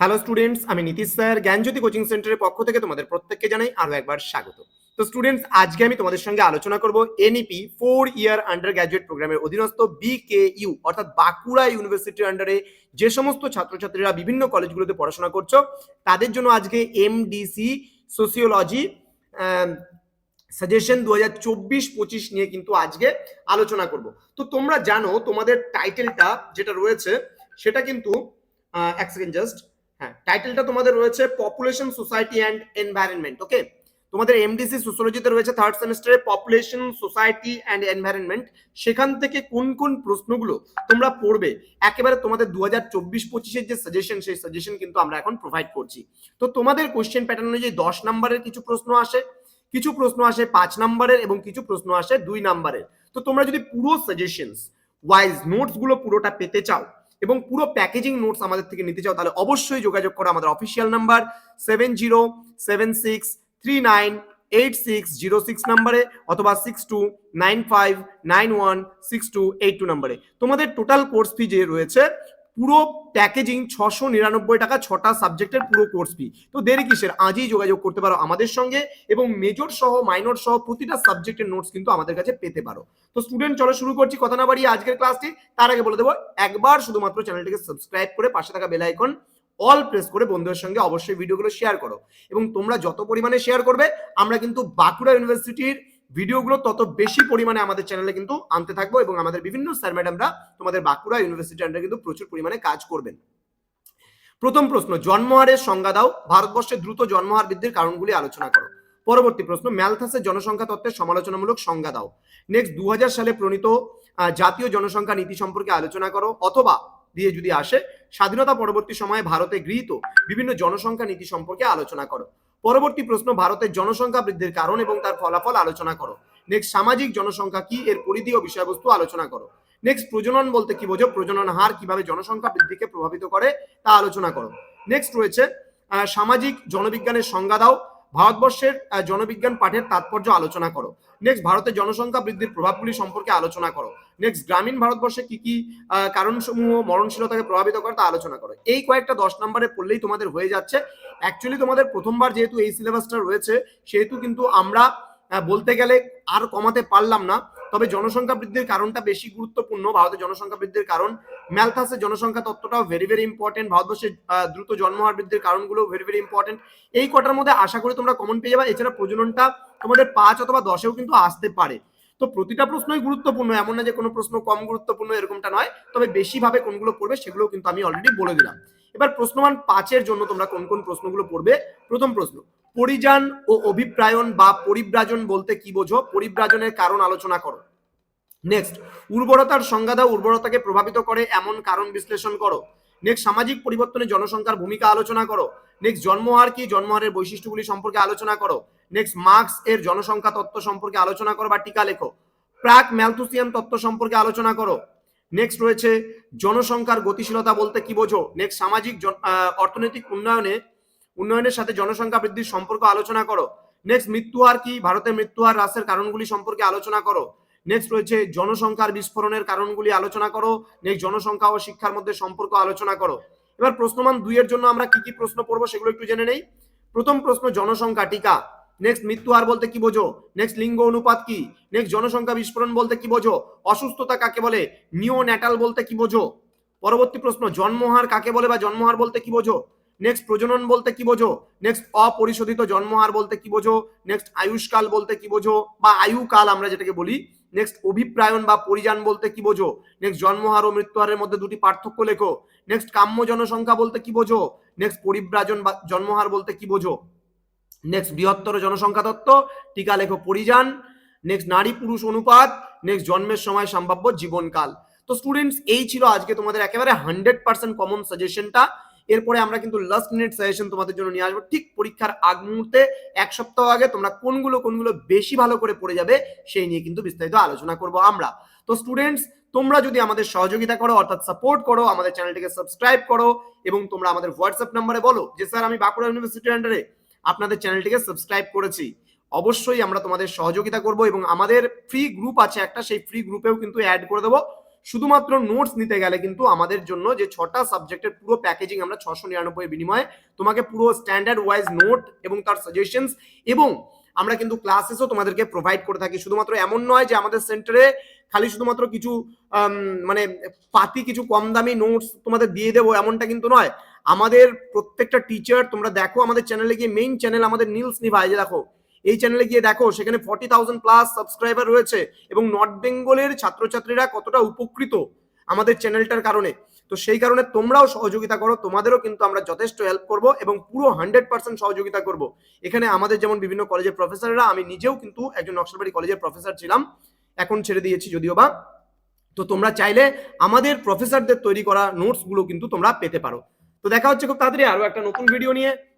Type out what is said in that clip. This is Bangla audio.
হ্যালো স্টুডেন্টস আমি নীতিশ স্যার, জ্ঞানজ্যোতি কোচিং সেন্টারের পক্ষ থেকে তোমাদের প্রত্যেককে জানাই আরও একবার স্বাগত। তো স্টুডেন্টস আজকে আমি তোমাদের সঙ্গে আলোচনা করব NEP four year under graduate প্রোগ্রামের অধীনস্থ বিকেইউ অর্থাৎ বাঁকুড়া ইউনিভার্সিটির আন্ডারে যে সমস্ত ছাত্রছাত্রীরা বিভিন্ন কলেজগুলোতে পড়াশোনা করছ, তাদের জন্য আজকে এমডিসি সোসিওলজি সাজেশন দু হাজার চব্বিশ পঁচিশ নিয়ে কিন্তু আজকে আলোচনা করব। তো তোমরা জানো, তোমাদের টাইটেলটা যেটা রয়েছে, সেটা কিন্তু এক সেকেন্ড জাস্ট হ্যাঁ টাইটেলটা তোমাদের রয়েছে population society and environment okay তোমাদের এমডিসি সোসিওলজিতে রয়েছে থার্ড সেমিস্টারে পপুলেশন সোসাইটি অ্যান্ড এনভায়রনমেন্ট সেখান থেকে কোন কোন প্রশ্নগুলো তোমরা পড়বে, একেবারে তোমাদের দু হাজার চব্বিশ পঁচিশের যে সাজেশন সেই সাজেশন কিন্তু আমরা এখন প্রোভাইড করছি। তো তোমাদের কোশ্চেন প্যাটার্ন অনুযায়ী দশ নম্বরের কিছু প্রশ্ন আসে, কিছু প্রশ্ন আসে পাঁচ নম্বরের এবং কিছু প্রশ্ন আসে দুই নম্বরের। তো তোমরা যদি পুরো সাজেশনস ওয়াইজ নোটসগুলো পুরোটা পেতে চাও এবং পুরো প্যাকেজিং নোটস আমাদের থেকে নিতে চাও, তাহলে অবশ্যই যোগাযোগ করো আমাদের official number seven zero seven six three nine eight six zero six নাম্বারে অথবা six two nine five nine one six two eight two নাম্বারে তোমাদের টোটাল কোর্স ফি যে রয়েছে পুরো প্যাকেজিং ছশো নিরানব্বই টাকা, ছটা সাবজেক্টের পুরো কোর্স ফি তো দেরি কিসের? আজই যোগাযোগ করতে পারো আমাদের সঙ্গে এবং মেজর সহ মাইনর সহ প্রতিটা সাবজেক্টের নোটস কিন্তু আমাদের কাছে পেতে পারো। তো স্টুডেন্ট চলো শুরু করছি কথা না বাড়িয়ে আজকের ক্লাসটি তার আগে বলে দেবো, একবার শুধুমাত্র চ্যানেলটিকে সাবস্ক্রাইব করে পাশে থাকা বেল আইকন অল প্রেস করে বন্ধুদের সঙ্গে অবশ্যই ভিডিওগুলো শেয়ার করো। এবং তোমরা যত পরিমাণে শেয়ার করবে, আমরা কিন্তু বাঁকুড়া ইউনিভার্সিটির ভিডিওগুলো তত বেশি পরিমাণে আমাদের চ্যানেলে কিন্তু আনতে থাকব এবং আমাদের বিভিন্ন স্যার ম্যাডামরা তোমাদের বাঁকুড়া ইউনিভার্সিটি আন্ডারে কিন্তু প্রচুর পরিমাণে কাজ করবেন। প্রথম প্রশ্ন জন্মহারের সংজ্ঞা দাও। ভারতবর্ষে দ্রুত জন্মহার বৃদ্ধির কারণগুলি আলোচনা করো। পরবর্তী প্রশ্ন, ম্যালথাসের জনসংখ্যা তত্ত্বের সমালোচনামূলক সংজ্ঞা দাও। নেক্সট দু হাজার সালে প্রণীত জাতীয় জনসংখ্যা নীতি সম্পর্কে আলোচনা করো অথবা দিয়ে যদি আসে, স্বাধীনতা পরবর্তী সময়ে ভারতে গৃহীত বিভিন্ন জনসংখ্যা নীতি সম্পর্কে আলোচনা করো। পরবর্তী প্রশ্ন, ভারতের জনসংখ্যা বৃদ্ধির কারণ এবং তার ফলাফল আলোচনা করো। নেক্সট সামাজিক জনসংখ্যা কি? এর পরিধি ও বিষয়বস্তু আলোচনা করো। নেক্সট প্রজনন বলতে কি বোঝো? প্রজনন হার কীভাবে জনসংখ্যা বৃদ্ধিকে প্রভাবিত করে তা আলোচনা করো। নেক্সট রয়েছে সামাজিক জনবিজ্ঞানের সংজ্ঞা দাও। ভারতবর্ষের জনবিজ্ঞান পাঠের তাৎপর্য আলোচনা করো। নেক্সট ভারতের জনসংখ্যা বৃদ্ধির প্রভাবগুলি সম্পর্কে আলোচনা করো। নেক্সট গ্রামীণ ভারতবর্ষে কি কি আহ, কারণসমূহ মরণশীলতাকে প্রভাবিত করে তা আলোচনা করো। এই কয়েকটা দশ নম্বরে পড়লেই তোমাদের হয়ে যাচ্ছে। অ্যাকচুয়ালি তোমাদের প্রথমবার যেহেতু এই সিলেবাসটা রয়েছে সেহেতু কিন্তু আমরা বলতে গেলে আর কমাতে পারলাম না। তবে জনসংখ্যা বৃদ্ধির কারণটা বেশি গুরুত্বপূর্ণ ভারতের জনসংখ্যা বৃদ্ধির কারণ। ম্যালথাসের জনসংখ্যা তত্ত্বটাও ভেরি ভেরি ইম্পর্টেন্ট ভারতবর্ষের দ্রুত জন্মহার বৃদ্ধির কারণগুলো ভেরি ভেরি ইম্পর্টেন্ট এই কটার মধ্যে আশা করি তোমরা কমন পেয়ে যাবে। এছাড়া প্রজননটা তোমাদের পাঁচ অথবা দশেও কিন্তু আসতে পারে। তো প্রতিটা প্রশ্নই গুরুত্বপূর্ণ, এমন না যে কোনো প্রশ্ন কম গুরুত্বপূর্ণ এরকমটা নয়। তবে বেশি ভাবে কোনগুলো পড়বে সেগুলো কিন্তু আমি অলরেডি বলে দিলাম। এবার প্রশ্নমান পাঁচের জন্য তোমরা কোন কোন প্রশ্নগুলো পড়বে? প্রথম প্রশ্ন, পরিযান ও অভিপ্রায়ন বা পরিব্রাজন বলতে কি বোঝো? পরিব্রাজনের কারণ আলোচনা করো। নেক্সট উর্বরতার সংজ্ঞা দাও উর্বরতাকে প্রভাবিত করে এমন কারণ বিশ্লেষণ করো। নেক্সট সামাজিক পরিবর্তনে জনসংখ্যার ভূমিকা আলোচনা করো। নেক্সট জন্মহার কি? জন্মহারের বৈশিষ্ট্যগুলি সম্পর্কে আলোচনা করো। নেক্সট মার্কস এর জনসংখ্যা তত্ত্ব সম্পর্কে আলোচনা করো বা টিকা লেখো। প্রাক ম্যালথুসিয়ান তত্ত্ব সম্পর্কে আলোচনা করো। নেক্সট রয়েছে জনসংখ্যার গতিশীলতা বলতে কি বোঝো? নেক্সট সামাজিক অর্থনৈতিক উন্নয়নে, উন্নয়নের সাথে জনসংখ্যা বৃদ্ধির সম্পর্ক আলোচনা করো। নেক্সট মৃত্যু মৃত্যুহার কি? ভারতের মৃত্যুহার হ্রাসের কারণগুলি সম্পর্কে আলোচনা করো। নেক্সট রয়েছে জনসংখ্যার বিস্ফোরণের কারণগুলি আলোচনা করো। নেক্সট জনসংখ্যা ও শিক্ষার মধ্যে সম্পর্ক আলোচনা করো। এবার প্রশ্নমান দুইয়ের জন্য আমরা কি কি প্রশ্ন পড়ব সেগুলো একটু জেনে নেই। প্রথম প্রশ্ন, জনসংখ্যা টিকা। নেক্সট মৃত্যুহার বলতে কি বোঝো? নেক্সট লিঙ্গ অনুপাত কি? নেক্সট জনসংখ্যা বিস্ফোরণ বলতে কি বোঝো? অসুস্থতা কাকে বলে? নিও ন্যাটাল বলতে কি বোঝো? পরবর্তী প্রশ্ন, জন্মহার কাকে বলে বা জন্মহার বলতে কি বোঝো? নেক্সট প্রজনন বলতে কি বোঝো? নেক্সট অপরিশোধিত জন্মহার বলতে কি বোঝো? নেক্সট আয়ুষ্কাল বলতে কি বোঝো? বা আয়ুকাল আমরা যেটাকে বলি। নেক্সট অভিপ্রায়ন বা পরিযান বলতে কি বোঝো? নেক্সট জন্মহার ও মৃত্যুহারের মধ্যে দুটি পার্থক্য লেখো। নেক্সট কাম্য জনসংখ্যা বলতে কি বোঝো? নেক্সট পরিব্রাজন বা জন্মহার বলতে কি বোঝো? নেক্সট বৃহত্তর জনসংখ্যা তত্ত্ব, টিকা লেখো পরিযান। নেক্সট নারী পুরুষ অনুপাত। নেক্সট জন্মের সময় সম্ভাব্য জীবনকাল। তো স্টুডেন্টস এই ছিল আজকে তোমাদের একেবারে হান্ড্রেড পার্সেন্ট কমন সাজেশনটা এরপরে আমরা কিন্তু লাস্ট মিনিট সাজেশন তোমাদের জন্য নিয়ে আসব। ঠিক পরীক্ষার আগ মুহূর্তে, এক সপ্তাহ আগে তোমরা কোনগুলো কোনগুলো বেশি ভালো করে পড়ে যাবে, সেই নিয়ে কিন্তু বিস্তারিত আলোচনা করব আমরা। তো স্টুডেন্টস তোমরা যদি আমাদের সহযোগিতা করো, অর্থাৎ সাপোর্ট করো, আমাদের চ্যানেলটিকে সাবস্ক্রাইব করো, এবং তোমরা আমাদের হোয়াটসঅ্যাপ নাম্বারে বলো যে, স্যার, আমি বাঁকুড়া ইউনিভার্সিটির আন্ডারে আপনাদের চ্যানেলটিকে সাবস্ক্রাইব করেছি। অবশ্যই আমরা তোমাদের সহযোগিতা করব এবং আমাদের ফ্রি গ্রুপ আছে একটা, সেই ফ্রি গ্রুপেও কিন্তু অ্যাড করে দেবো। শুধুমাত্র নোটস নিতে গেলে কিন্তু আমাদের জন্য যে ছটা সাবজেক্টের পুরো প্যাকেজিং আমরা ছশো নিরানব্বই বিনিময়ে তোমাকে পুরো স্ট্যান্ডার্ড ওয়াইজ নোট এবং তার সাজেশনস এবং আমরা কিন্তু ক্লাসেসও তোমাদেরকে প্রোভাইড করে থাকি। শুধুমাত্র এমন নয় যে আমাদের সেন্টারে খালি শুধুমাত্র কিছু মানে পাতি কিছু কম দামি নোটস তোমাদের দিয়ে দেবো এমনটা কিন্তু নয়। আমাদের প্রত্যেকটা টিচার তোমরা দেখো, আমাদের চ্যানেলে গিয়ে মেইন চ্যানেল আমাদের নীলস নিভা এই যে দেখো এই চ্যানেলে গিয়ে দেখো, সেখানে ফর্টি থাউজেন্ড প্লাস সাবস্ক্রাইবার রয়েছে এবং নর্থ বেঙ্গলের ছাত্রছাত্রীরা কতটা উপকৃত আমাদের চ্যানেলটার কারণে। তো সেই কারণে তোমরাও সহযোগিতা করো, তোমাদেরও কিন্তু আমরা যথেষ্ট হেল্প করব এবং পুরো হান্ড্রেড পার্সেন্ট সহযোগিতা করব। এখানে আমাদের যেমন বিভিন্ন কলেজের প্রফেসররা আমি নিজেও কিন্তু একজন নকশালবাড়ি কলেজের প্রফেসর ছিলাম, এখন ছেড়ে দিয়েছি যদিও বা। তো তোমরা চাইলে আমাদের প্রফেসরদের তৈরি করা নোটসগুলো কিন্তু তোমরা পেতে পারো। তো দেখা হচ্ছে খুব তাড়াতাড়ি আরও একটা নতুন ভিডিও নিয়ে।